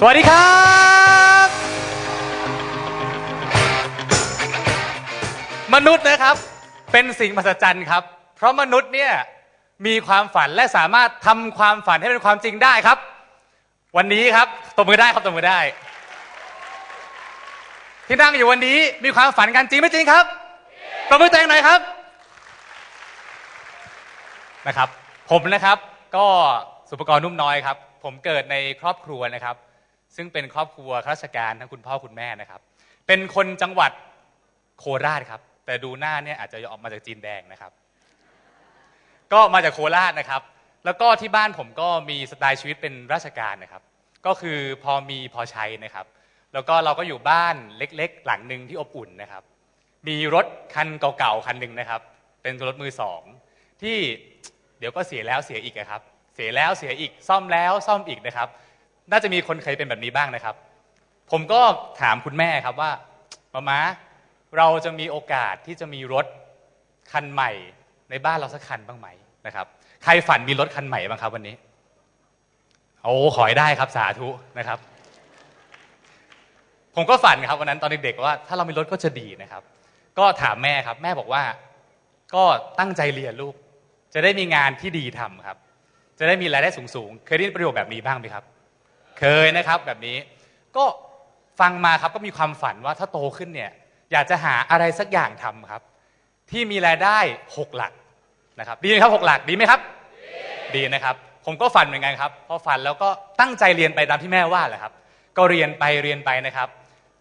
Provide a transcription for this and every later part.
สวัสดีครับมนุษย์นะครับเป็นสิ่งมหัศจรรย์ครับ เพราะมนุษย์เนี่ยมีความฝันและสามารถทำความฝันให้เป็นความจริงได้ครับ วันนี้ครับตบมือได้ครับตบมือได้ ที่นั่งอยู่วันนี้มีความฝันกันจริงไม่จริงครับตบมือแตงหน่อยครับนะครับ ผมนะครับก็สุปกรณ์นุ่มน้อยครับ ผมเกิดในครอบครัวนะครับ ซึ่งเป็นครอบครัวข้าราชการทั้งคุณพ่อคุณแม่นะครับ เป็นคนจังหวัดโคราชครับ แต่ดูหน้าเนี่ยอาจจะออกมาจากจีนแดงนะครับ ก็มาจากโคราชนะครับ แล้วก็ที่บ้านผมก็มีสไตล์ชีวิตเป็นราชการนะครับ ก็คือพอมีพอใช้นะครับ แล้วก็เราก็อยู่บ้านเล็ก ๆ หลังหนึ่งที่อบอุ่นนะครับ มีรถคันเก่าๆคันหนึ่งนะครับ เป็นรถมือสองที่เดี๋ยวก็เสียแล้วเสียอีกอะครับ เสียแล้วเสียอีกซ่อมแล้วซ่อมอีกนะครับ น่าจะมีคนเคยเป็นแบบนี้บ้างนะครับ ผมก็ถามคุณแม่ครับว่ามาม้าเราจะมีโอกาสที่จะมีรถคันใหม่ในบ้านเราสักคันบ้างไหมนะครับ ใครฝันมีรถคันใหม่บ้างครับวันนี้ โอ้ขอให้ได้ครับสาธุนะครับ ผมก็ฝันครับวันนั้นตอนเด็กๆว่าถ้าเรามีรถก็จะดีนะครับ ก็ถามแม่ครับ แม่บอกว่า ก็ตั้งใจเรียนลูก จะได้มีงานที่ดีทำครับ จะได้มีรายได้สูงๆ เคยได้ยินประโยคแบบนี้บ้างไหมครับ เคยนะครับแบบนี้ ก็ฟังมาครับก็มีความฝันว่าถ้าโตขึ้นเนี่ยอยากจะหาอะไรสักอย่างทำครับ ที่มีรายได้หกหลักนะครับ ดีไหมครับหกหลักดีไหมครับ ดีนะครับ ผมก็ฝันเหมือนกันครับ พอฝันแล้วก็ตั้งใจเรียนไปตามที่แม่ว่าแหละครับ ก็เรียนไปเรียนไปนะครับ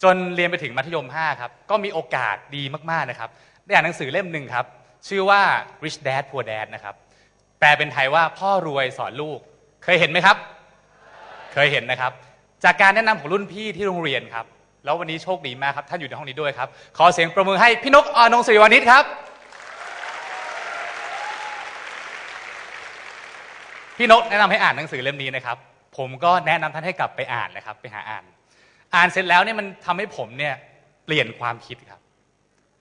จนเรียนไปถึงมัธยม5ครับก็มีโอกาสดีมากๆนะครับได้อ่านหนังสือเล่มหนึ่งครับ ชื่อว่า Rich Dad Poor Dad นะครับแปลเป็นไทยว่าพ่อรวยสอนลูก เคยเห็นไหมครับ เคยเห็นนะครับ จากการแนะนำของรุ่นพี่ที่โรงเรียนครับ แล้ววันนี้โชคดีมากครับท่านอยู่ในห้องนี้ด้วยครับ ขอเสียงประมือให้พี่นกออนงศิริวานิชครับพี่นกแนะนำให้อ่านหนังสือเล่มนี้นะครับ ผมก็แนะนำท่านให้กลับไปอ่านนะครับ ไปหาอ่าน อ่านเสร็จแล้วเนี่ยมันทำให้ผมเนี่ยเปลี่ยนความคิดครับ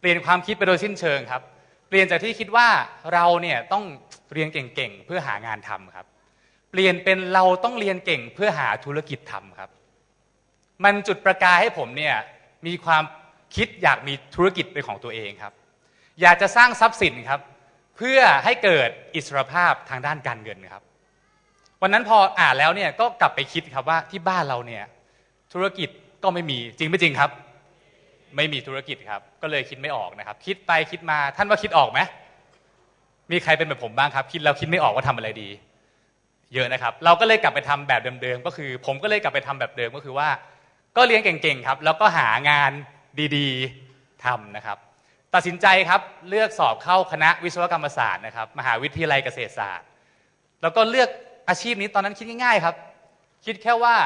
เปลี่ยนความคิดไปโดยสิ้นเชิงครับ เปลี่ยนจากที่คิดว่าเราเนี่ยต้องเรียนเก่งๆเพื่อหางานทำครับ เปลี่ยนเป็นเราต้องเรียนเก่งเพื่อหาธุรกิจทำครับ มันจุดประกายให้ผมเนี่ยมีความคิดอยากมีธุรกิจเป็นของตัวเองครับ อยากจะสร้างทรัพย์สินครับ เพื่อให้เกิดอิสรภาพทางด้านการเงินครับ วันนั้นพออ่านแล้วเนี่ยก็กลับไปคิดครับว่าที่บ้านเราเนี่ยธุรกิจก็ไม่มีจริงไม่จริงครับ ไม่มีธุรกิจครับ ก็เลยคิดไม่ออกนะครับ คิดไปคิดมาท่านว่าคิดออกไหมมีใครเป็นแบบผมบ้างครับ คิดแล้วคิดไม่ออกว่าทำอะไรดี เยอะนะครับ เราก็เลยกลับไปทำแบบเดิมๆก็คือ ผมก็เลยกลับไปทำแบบเดิมก็คือว่า ก็เรียนเก่งๆครับ แล้วก็หางานดีๆทำนะครับ ตัดสินใจครับเลือกสอบเข้าคณะวิศวกรรมศาสตร์นะครับ มหาวิทยาลัยเกษตรศาสตร์ แล้วก็เลือกอาชีพนี้ตอนนั้นคิดง่ายๆครับ คิดแค่ว่า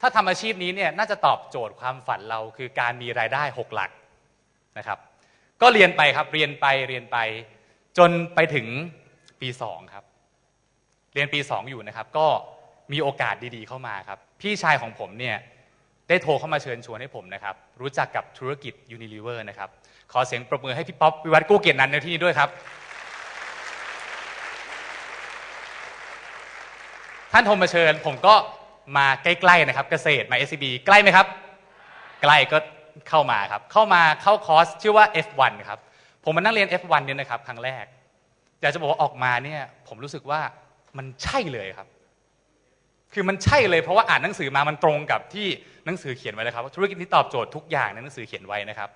ถ้าทำอาชีพนี้เนี่ยน่าจะตอบโจทย์ความฝันเราคือการมีรายได้หกหลักนะครับ ก็เรียนไปครับเรียนไปเรียนไปจนไปถึงปีสองครับ เรียนปีสองอยู่นะครับ ก็มีโอกาสดีๆเข้ามาครับ พี่ชายของผมเนี่ยได้โทรเข้ามาเชิญชวนให้ผมนะครับ รู้จักกับธุรกิจ Unilever นะครับ ขอเสียงปรบมือให้พี่ป๊อปวิวัฒน์กู้เกียรตินันในที่นี้ด้วยครับ ท่านโทรมาเชิญ ผมก็มาใกล้ๆนะครับ เกษตรมา SCB ใกล้ไหมครับ ใกล้ก็เข้ามาครับ เข้ามาเข้าคอร์สชื่อว่า F1 ครับ ผมมานั่งเรียน F1 เนี่ยนะครับ ครั้งแรก อยากจะบอกว่าออกมาเนี่ยผมรู้สึกว่า มันใช่เลยครับ คือมันใช่เลยเพราะว่าอ่านหนังสือมามันตรงกับที่หนังสือเขียนไว้เลยครับว่าธุรกิจที่ตอบโจทย์ทุกอย่างในหนังสือเขียนไว้นะครับ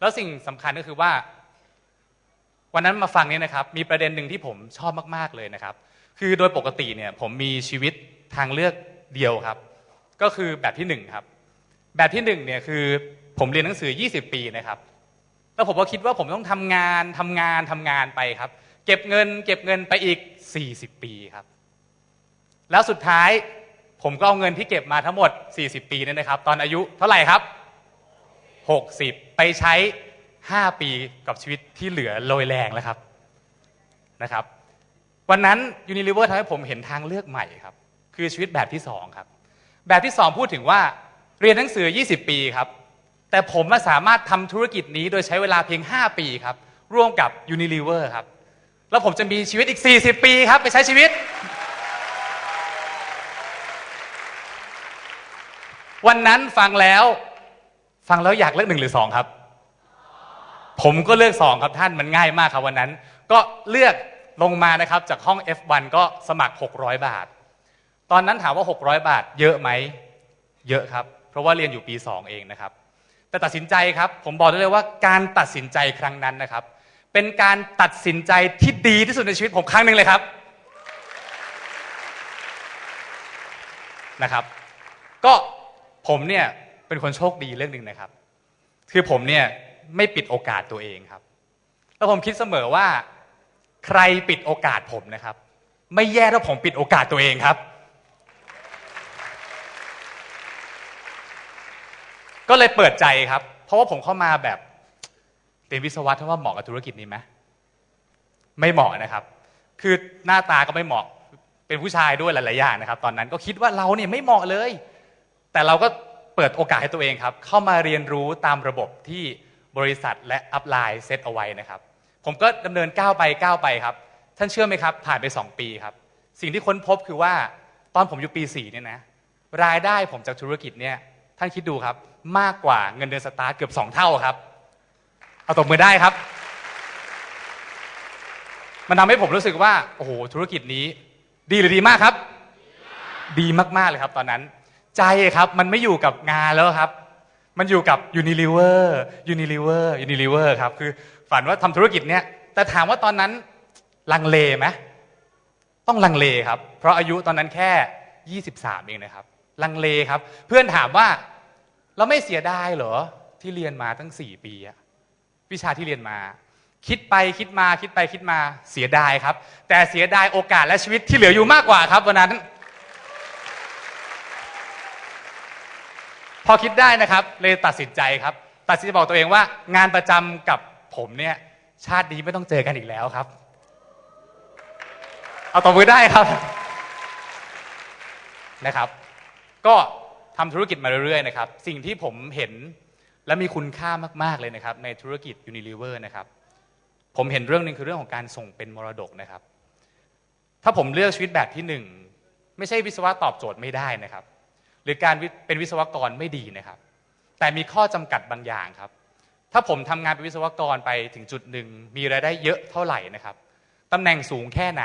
แล้วสิ่งสำคัญก็คือว่า วันนั้นมาฟังเนี่ยนะครับ มีประเด็นหนึ่งที่ผมชอบมากๆเลยนะครับ คือโดยปกติเนี่ยผมมีชีวิตทางเลือกเดียวครับ ก็คือแบบที่หนึ่งครับแบบที่หนึ่งเนี่ยคือผมเรียนหนังสือ 20 ปีนะครับแล้วผมก็คิดว่าผมต้องทำงานทำงานทำงานไปครับ เก็บเงิน เก็บเงินไปอีก 40 ปีครับ แล้วสุดท้ายผมก็เอาเงินที่เก็บมาทั้งหมด 40 ปีเนี่ยนะครับ ตอนอายุเท่าไหร่ครับ 60 ไปใช้ 5 ปีกับชีวิตที่เหลือโรยแรงแล้วครับนะครับ วันนั้น Unilever ทำให้ผมเห็นทางเลือกใหม่ครับ คือชีวิตแบบที่ 2 ครับ แบบที่ 2 พูดถึงว่าเรียนหนังสือ 20 ปีครับ แต่ผมสามารถทำธุรกิจนี้โดยใช้เวลาเพียง 5 ปีครับ ร่วมกับ Unilever ครับ แล้วผมจะมีชีวิตอีก 40 ปีครับ ไปใช้ชีวิต วันนั้นฟังแล้ว ฟังแล้วอยากเลือกหนึ่งหรือสองครับ ผมก็เลือกสองครับท่านมันง่ายมากครับวันนั้น ก็เลือกลงมานะครับ จากห้อง F1 ก็สมัคร 600 บาท ตอนนั้นถามว่า 600 บาท เยอะไหม เยอะครับ เพราะว่าเรียนอยู่ปี 2 เองนะครับ แต่ตัดสินใจครับ ผมบอกได้เลยว่าการตัดสินใจครั้งนั้นนะครับ เป็นการตัดสินใจที่ดีที่สุดในชีวิตผมครั้งหนึ่งเลยครับนะครับ ก็ผมเนี่ยเป็นคนโชคดีเรื่องหนึ่งนะครับ คือผมเนี่ยไม่ปิดโอกาสตัวเองครับ แล้วผมคิดเสมอว่า ใครปิดโอกาสผมนะครับ ไม่แย่ถ้าผมปิดโอกาสตัวเองครับ ก็เลยเปิดใจครับ เพราะว่าผมเข้ามาแบบ เรียนวิศวะถ้าว่าเหมาะกับธุรกิจนี้ไหมไม่เหมาะนะครับ คือหน้าตาก็ไม่เหมาะเป็นผู้ชายด้วยหลายๆอย่างนะครับ ตอนนั้นก็คิดว่าเราเนี่ยไม่เหมาะเลย แต่เราก็เปิดโอกาสให้ตัวเองครับ เข้ามาเรียนรู้ตามระบบที่บริษัทและอัพไลน์เซตเอาไว้นะครับ ผมก็ดำเนินก้าวไปก้าวไปครับ ท่านเชื่อไหมครับ ผ่านไป 2 ปีครับ สิ่งที่ค้นพบคือว่าตอนผมอยู่ปี4เนี่ยนะรายได้ผมจากธุรกิจเนี่ยท่านคิดดูครับ มากกว่าเงินเดือนสตาร์ทเกือบ 2 เท่าครับ เอาตบมือได้ครับ มันทำให้ผมรู้สึกว่า โอ้โห ธุรกิจนี้ ดีหรือดีมากครับ ดีมากๆเลยครับ ตอนนั้น ใจครับมันไม่อยู่กับงานแล้วครับ มันอยู่กับ Unilever Unilever Unilever ครับ คือฝันว่าทำธุรกิจเนี้ย แต่ถามว่าตอนนั้นลังเลไหมต้องลังเลครับ เพราะอายุตอนนั้นแค่ 23 เองนะครับ ลังเลครับ เพื่อนถามว่าเราไม่เสียดายเหรอ ที่เรียนมาตั้ง 4 ปีอะ วิชาที่เรียนมา คิดไปคิดมาคิดไปคิดมาเสียดายครับ แต่เสียดายโอกาสและชีวิตที่เหลืออยู่มากกว่าครับวันนั้น พอคิดได้นะครับ เลยตัดสินใจครับ ตัดสินใจบอกตัวเองว่า งานประจำกับผมเนี่ยชาตินี้ไม่ต้องเจอกันอีกแล้วครับ เอาตบมือได้ครับนะครับ ก็ทำธุรกิจมาเรื่อยๆนะครับ สิ่งที่ผมเห็น และมีคุณค่ามาก ๆ เลยนะครับ ในธุรกิจ Unilever นะครับ ผมเห็นเรื่องหนึงคือเรื่องของการส่งเป็นมรดกนะครับ ถ้าผมเลือกชีวิตแบบที่หนึ่งไม่ใช่วิศวะตอบโจทย์ไม่ได้นะครับ หรือการเป็นวิศวกรไม่ดีนะครับ แต่มีข้อจำกัดบางอย่างครับ ถ้าผมทำงานเป็นวิศวกรไปถึงจุดหนึ่งมีรายได้เยอะเท่าไหร่นะครับตำแหน่งสูงแค่ไหน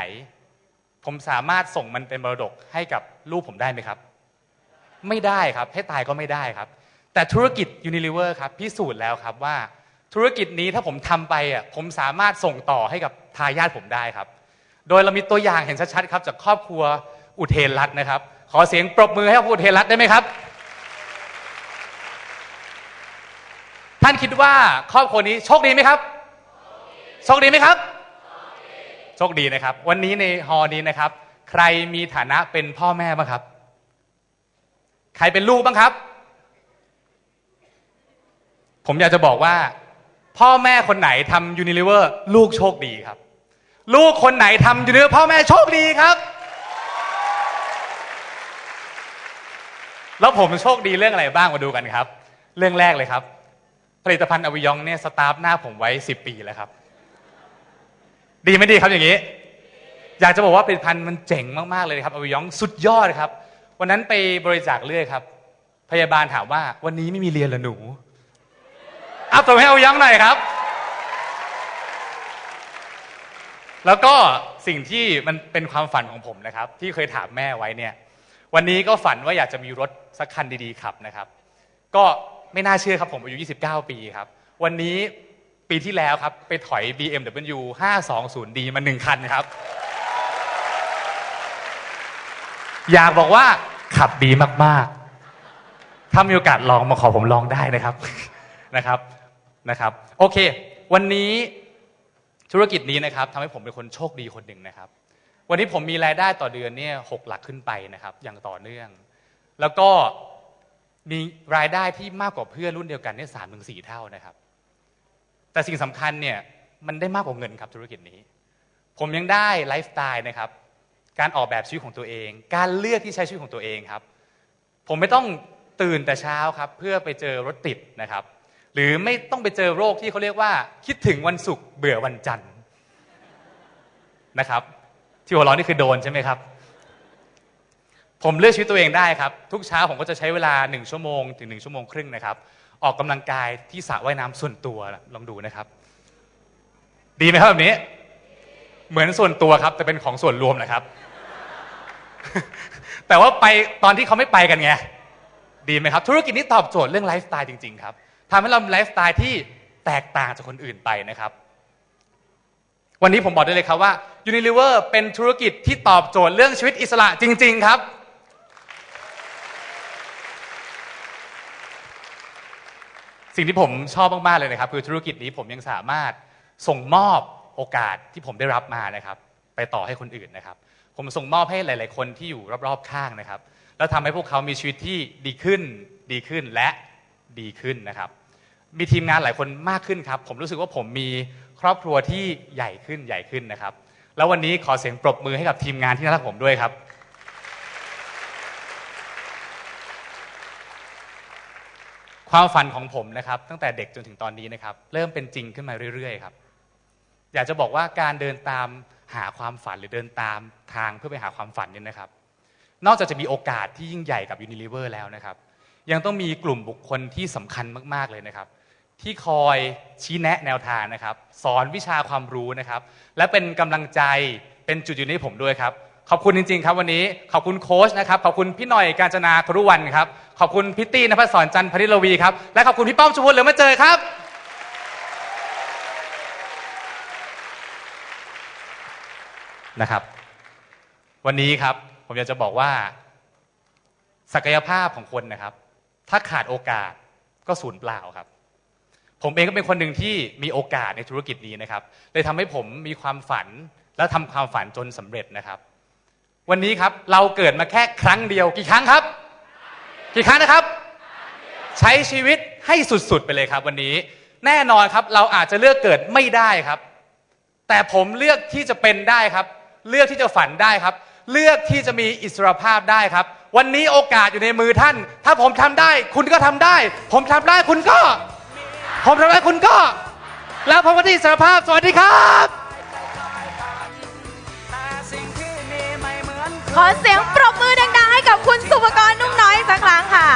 ผมสามารถส่งมันเป็นมรดกให้กับลูกผมได้ไหมครับ ไม่ได้ครับ ให้ตายก็ไม่ได้ครับ แต่ธุรกิจ Unilever ครับพิสูจน์แล้วครับว่าธุรกิจนี้ถ้าผมทำไปอะผมสามารถส่งต่อให้กับทายาทผมได้ครับ โดยเรามีตัวอย่างเห็นชัดๆครับ จากครอบครัวอุเทนรัตน์นะครับ ขอเสียงปรบมือให้กับอุเทนรัตน์ได้ไหมครับ ท่านคิดว่าครอบครัวนี้โชคดีไหมครับโชคดีไหมครับโชคดีนะครับ วันนี้ในฮอลนี้นะครับ ใครมีฐานะเป็นพ่อแม่บ้างครับ ใครเป็นลูกบ้างครับ ผมอยากจะบอกว่า พ่อแม่คนไหนทำยูนิลิเวอร์ลูกโชคดีครับ ลูกคนไหนทำยูนิลิเวอร์พ่อแม่โชคดีครับ แล้วผมโชคดีเรื่องอะไรบ้างมาดูกันครับ เรื่องแรกเลยครับ ผลิตภัณฑ์อวิยองเนี่ยสตาฟหน้าผมไว้ 10 ปีแล้วครับ ดีไม่ดีครับอย่างนี้ อยากจะบอกว่าผลิตภัณฑ์มันเจ๋งมากๆเลยครับอวิยองสุดยอดครับ วันนั้นไปบริจาคเลือดครับ พยาบาลถามว่าวันนี้ไม่มีเรียนเหรอหนู อัพตัวให้เอวิยองหน่อยครับ แล้วก็สิ่งที่มันเป็นความฝันของผมนะครับ ที่เคยถามแม่ไว้เนี่ย วันนี้ก็ฝันว่าอยากจะมีรถสักคันดีๆขับนะครับ ก็ไม่น่าเชื่อครับผมอายุ 29 ปีครับ วันนี้ปีที่แล้วครับ ไปถอย BMW 520D มาหนึ่งคันครับ อยากบอกว่าขับดีมากๆ ถ้ามีโอกาสลองมาขอผมลองได้นะครับนะครับ นะครับโอเค วันนี้ธุรกิจนี้นะครับทำให้ผมเป็นคนโชคดีคนหนึ่งนะครับ วันนี้ผมมีรายได้ต่อเดือนเนี่ยหกหลักขึ้นไปนะครับ อย่างต่อเนื่อง แล้วก็มีรายได้ที่มากกว่าเพื่อนรุ่นเดียวกันเนี่ยสามถึงสี่เท่านะครับ แต่สิ่งสำคัญเนี่ยมันได้มากกว่าเงินครับธุรกิจนี้ ผมยังได้ไลฟ์สไตล์นะครับ การออกแบบชีวิตของตัวเอง การเลือกที่ใช้ชีวิตของตัวเองครับ ผมไม่ต้องตื่นแต่เช้าครับ เพื่อไปเจอรถติดนะครับ หรือไม่ต้องไปเจอโรคที่เขาเรียกว่า คิดถึงวันศุกร์เบื่อวันจันทร์นะครับ ที่หัวเร้อนนี่คือโดนใช่ไหมครับ ผมเลือกชีวิตตัวเองได้ครับ ทุกเช้าผมก็จะใช้เวลา1ชั่วโมงถึง1ชั่วโมงครึ่งนะครับ ออกกำลังกายที่สระว่ายน้ำส่วนตัวลองดูนะครับ ดีไหมครับแบบนี้ เหมือนส่วนตัวครับ แต่เป็นของส่วนรวมนะครับ แต่ว่าไปตอนที่เขาไม่ไปกันไงดีไหมครับ ธุรกิจนี้ตอบโจทย์เรื่องไลฟ์สไตล์จริง ๆ ครับ ทำให้เรามีไลฟ์สไตล์ที่แตกต่างจากคนอื่นไปนะครับ วันนี้ผมบอกได้เลยครับว่า Unilever เป็นธุรกิจที่ตอบโจทย์เรื่องชีวิตอิสระจริง ๆ ครับ สิ่งที่ผมชอบมาก ๆ เลยนะครับ คือธุรกิจนี้ผมยังสามารถส่งมอบโอกาสที่ผมได้รับมานะครับ ไปต่อให้คนอื่นนะครับ ผมส่งมอบให้หลาย ๆ คนที่อยู่รอบ ๆ ข้างนะครับ แล้วทำให้พวกเขามีชีวิตที่ดีขึ้น ดีขึ้นและดีขึ้นนะครับ มีทีมงานหลายคนมากขึ้นครับ ผมรู้สึกว่าผมมีครอบครัวที่ใหญ่ขึ้นใหญ่ขึ้นนะครับ แล้ววันนี้ขอเสียงปรบมือให้กับทีมงานที่น่ารักผมด้วยครับ ความฝันของผมนะครับ ตั้งแต่เด็กจนถึงตอนนี้นะครับ เริ่มเป็นจริงขึ้นมาเรื่อยๆครับ อยากจะบอกว่าการเดินตามหาความฝันหรือเดินตามทางเพื่อไปหาความฝันเนี่ยนะครับ นอกจากจะมีโอกาสที่ยิ่งใหญ่กับ Unilever แล้วนะครับ ยังต้องมีกลุ่มบุคคลที่สำคัญมากๆเลยนะครับ ที่คอยชี้แนะแนวทางนะครับ สอนวิชาความรู้นะครับ และเป็นกำลังใจเป็นจุดยืนให้ผมด้วยครับ ขอบคุณจริง ๆ ครับวันนี้ขอบคุณโค้ชนะครับขอบคุณพี่หน่อยการจนาครุวันครับขอบคุณพี่ตี้นภัสสรจันทร์พริลวีครับและขอบคุณพี่ป้อมชุมพลเหลือมาเจอครับนะครับ วันนี้ครับผมอยากจะบอกว่า ศักยภาพของคนนะครับ ถ้าขาดโอกาสก็สูญเปล่าครับ ผมเองก็เป็นคนหนึ่งที่มีโอกาสในธุรกิจนี้นะครับเลยทำให้ผมมีความฝันและทำความฝันจนสำเร็จนะครับ วันนี้ครับเราเกิดมาแค่ครั้งเดียวกี่ครั้งครับ กี่ครั้งนะครับ ใช้ชีวิตให้สุดๆไปเลยครับวันนี้แน่นอนครับเราอาจจะเลือกเกิดไม่ได้ครับ แต่ผมเลือกที่จะเป็นได้ครับ เลือกที่จะฝันได้ครับ เลือกที่จะมีอิสรภาพได้ครับ วันนี้โอกาสอยู่ในมือท่าน ถ้าผมทำได้ คุณก็ทำได้ ผมทำได้คุณก็ ผมทำได้คุณก็ แล้วผมก็ที่อิสรภาพ สวัสดีครับ ขอเสียงปรบมือดังๆให้กับคุณสุภกรนุ่งน้อยสักครั้งค่ะ